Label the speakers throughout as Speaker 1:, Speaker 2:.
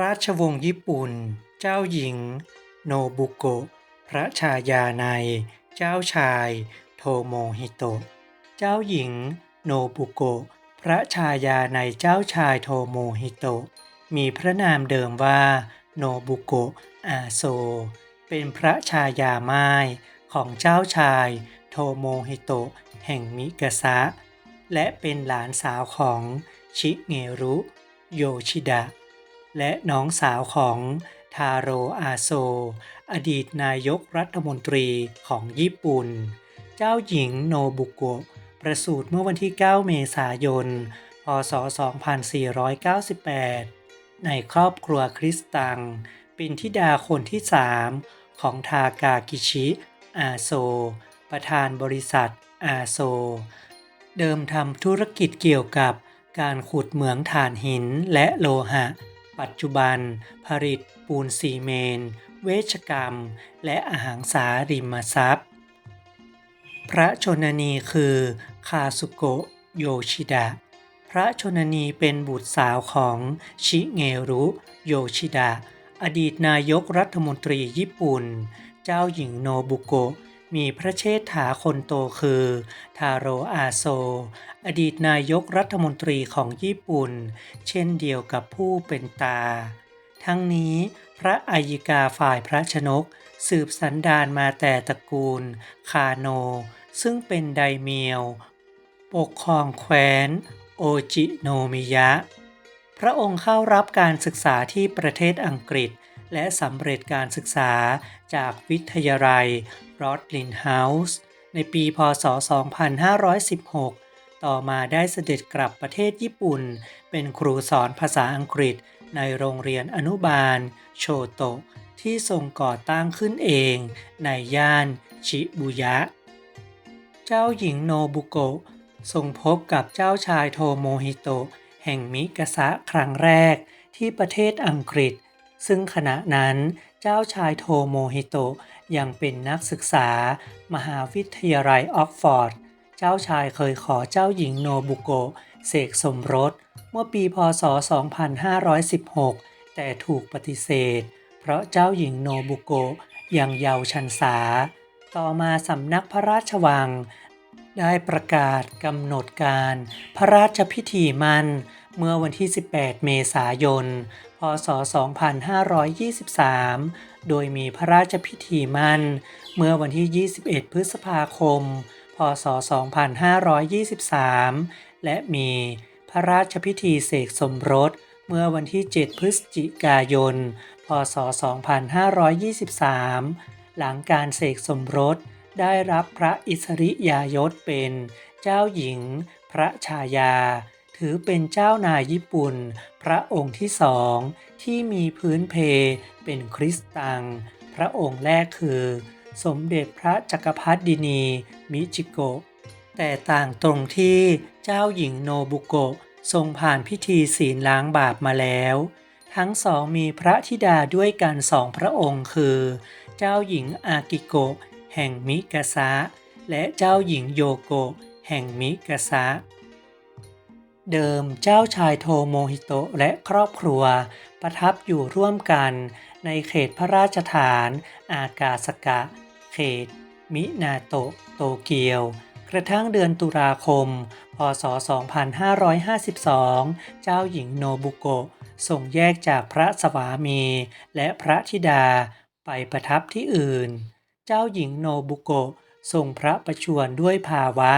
Speaker 1: ราชวงศ์ญี่ปุ่น เจ้าหญิง โนบุโกะ พระชายาใน เจ้าชาย โทโมฮิโตะ เจ้าหญิง โนบุโกะ พระชายาในเจ้าชายโทโมฮิโตะ มีพระนามเดิมว่า โนบุโกะ อาโซ เป็นพระชายาไม่ายของเจ้าชาย โทโมฮิโตะ แห่งมิกาซะ และเป็นหลานสาวของชิเงรุ โยชิดะ และน้องสาวของทาโรอาโซ อดีตนายกรัฐมนตรีของญี่ปุ่น เจ้าหญิงโนบุโกะประสูติเมื่อวันที่ 9 เมษายน พศ 2498 ในครอบครัวคริสตัง เป็นธิดาคนที่สามของทากากิชิอาโซ ประธานบริษัทอาโซ เดิมทำธุรกิจเกี่ยวกับการขุดเหมืองถ่านหินและโลหะ ปัจจุบัน ผลิตปูนซีเมนต์เวชกรรม และอาหารสาริมทรัพย์ พระชนนีคือคาสุโกะโยชิดะ พระชนนีเป็นบุตรสาวของชิเงรุโยชิดะ อดีตนายกรัฐมนตรีญี่ปุ่น เจ้าหญิงโนบุโกะ มีพระเชษฐาคนโตคือ ทาโรอาโซ อดีตนายกรัฐมนตรีของญี่ปุ่น เช่นเดียวกับผู้เป็นตา ทั้งนี้พระอัยกาฝ่ายพระชนก สืบสันดานมาแต่ตระกูล คาโน ซึ่งเป็นไดเมียว ปกครองแคว้น โอจิโนมิยะ พระองค์เข้ารับการศึกษาที่ประเทศอังกฤษและสำเร็จการศึกษาจากวิทยาลัย รอดลินเฮาส์ในปีพศ 2516 ต่อมาได้เสด็จกลับประเทศญี่ปุ่น เป็นครูสอนภาษาอังกฤษในโรงเรียนอนุบาล โชโตะ ที่ทรงก่อตั้งขึ้นเองในย่านชิบุยะ เจ้าหญิงโนบุโกะทรงพบกับเจ้าชายโทโมฮิโตะแห่งมิกาซะครั้งแรกที่ประเทศอังกฤษ ซึ่งขณะนั้นเจ้าชายโทโมฮิโตะ ยังเป็นนักศึกษามหาวิทยาลัยออกฟอร์ด เจ้าชายเคยขอเจ้าหญิงโนบุโกะเสกสมรส เมื่อปีพศ 2516 แต่ถูกปฏิเสธ เพราะเจ้าหญิงโนบุโกะยังเยาว์ชันษา ต่อมาสำนักพระราชวัง ได้ประกาศกำหนดการพระราชพิธีมัน เมื่อวันที่ 18 เมษายน พศ 2523 โดยมีพระราชพิธีมั่น เมื่อวันที่ 21 พฤษภาคม พศ 2523 และมีพระราชพิธีเสกสมรส เมื่อวันที่ 7 พฤศจิกายน พศ 2523 หลังการเสกสมรสได้รับพระอิสริยายศเป็น เจ้าหญิง พระชายา ถือเป็นเจ้านายญี่ปุ่น พระองค์ที่สองที่มีพื้นเพเป็นคริสตัง พระองค์แรกคือ สมเด็จพระจักรพรรดินี มิจิโกะ แต่ต่างตรงที่เจ้าหญิงโนบุโกะทรงผ่านพิธีศีลล้างบาปมาแล้ว ทั้งสองมีพระธิดาด้วยกันสองพระองค์คือ เจ้าหญิงอากิโกะแห่งมิกาซะและเจ้าหญิงโยโกะแห่งมิกาซะ เดิมเจ้าชายโทโมฮิโตะและครอบครัว ประทับอยู่ร่วมกันในเขตพระราชฐาน อากาสกะ เขต มินาโตะโตเกียว กระทั่งเดือนตุลาคม พศ 2552 เจ้าหญิงโนบุโกะส่งแยกจากพระสวามีและพระธิดาไปประทับที่อื่น เจ้าหญิงโนบุโกะทรงพระประชวรด้วยภาวะ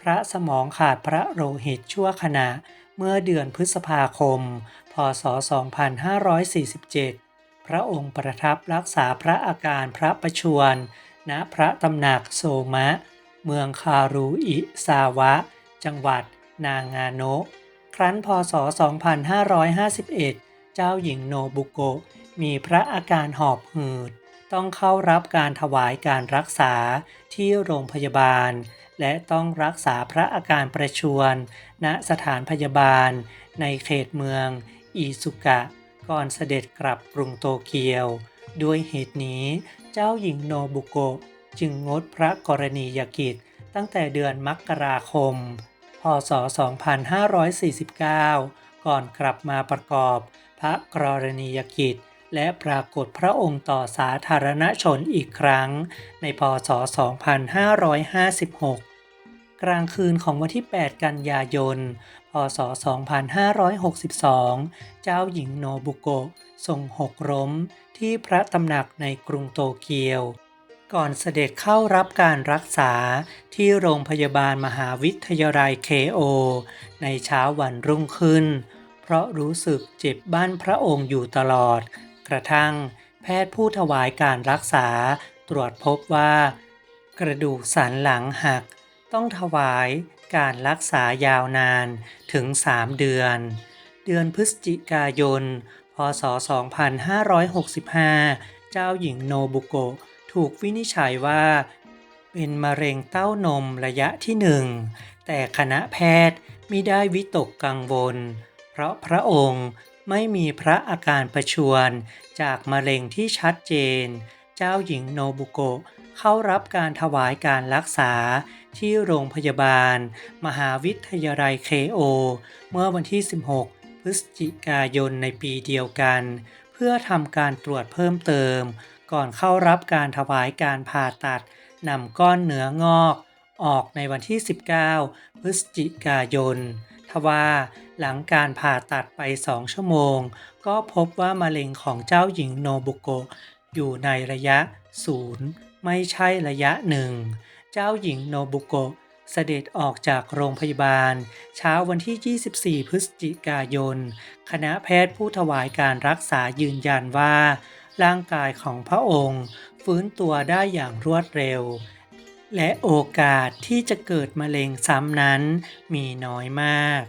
Speaker 1: พระสมองขาดพระโลหิตชั่วขณะเมื่อเดือนพฤษภาคม พศ 2547 พระองค์ประทับรักษาพระอาการพระประชวร ณ พระตำหนักโซมะ เมืองคารูอิซาวะ จังหวัด นางาโนะ ครั้นพศ 2551 เจ้าหญิงโนบุโกะมีพระอาการหอบหืด ต้องเข้ารับการถวายการรักษาที่โรงพยาบาล และต้องรักษาพระอาการประชวรณสถานพยาบาล ในเขตเมือง อิซุกะ ก่อนเสด็จกลับกรุงโตเกียว ด้วยเหตุนี้เจ้าหญิงโนบุโกะจึงงดพระกรณียกิจตั้งแต่เดือนมกราคม พศ 2549 ก่อนกลับมาประกอบพระกรณียกิจและปรากฏพระองค์ต่อสาธารณชนอีกครั้ง ในพศ 2556 กลางคืนของวันที่ 8 กันยายน พศ 2562 เจ้าหญิงโนบุโกะทรงหกล้มที่พระตำหนักในกรุงโตเกียว ก่อนเสด็จเข้ารับการรักษาที่โรงพยาบาลมหาวิทยาลัยเคโอ ในเช้าวันรุ่งขึ้น เพราะรู้สึกเจ็บบ้านพระองค์อยู่ตลอด กระทั่งแพทย์ผู้ถวายการรักษาตรวจพบว่า กระดูกสันหลังหัก ต้องถวายการรักษายาวนานถึง 3 เดือน เดือนพฤศจิกายน พศ 2565 เจ้าหญิงโนบุโกะถูกวินิจฉัยว่า เป็นมะเร็งเต้านมระยะที่หนึ่ง แต่คณะแพทย์มิได้วิตกกังวล เพราะพระองค์ไม่มีพระอาการประชวรจากมะเร็งที่ชัดเจน เจ้าหญิงโนบุโกะเข้ารับการถวายการรักษา ที่โรงพยาบาล มหาวิทยาลัยเคโอเมื่อวันที่ 16 พฤศจิกายนในปีเดียวกัน เพื่อทำการตรวจเพิ่มเติม ก่อนเข้ารับการถวายการผ่าตัดนำก้อนเนื้องอก ออกในวันที่ 19 พฤศจิกายน ทว่าหลังการผ่าตัดไป 2 ชั่วโมง ก็พบว่ามะเร็งของเจ้าหญิงโนบุโกะอยู่ในระยะ 0 ไม่ใช่ระยะหนึ่ง เจ้าหญิงโนบุโกะเสด็จออกจากโรงพยาบาล เช้าวันที่ 24 พฤศจิกายน คณะแพทย์ผู้ถวายการรักษายืนยันว่า ร่างกายของพระองค์ ฟื้นตัวได้อย่างรวดเร็ว และโอกาสที่จะเกิดมะเร็งซ้ำนั้นมีน้อยมาก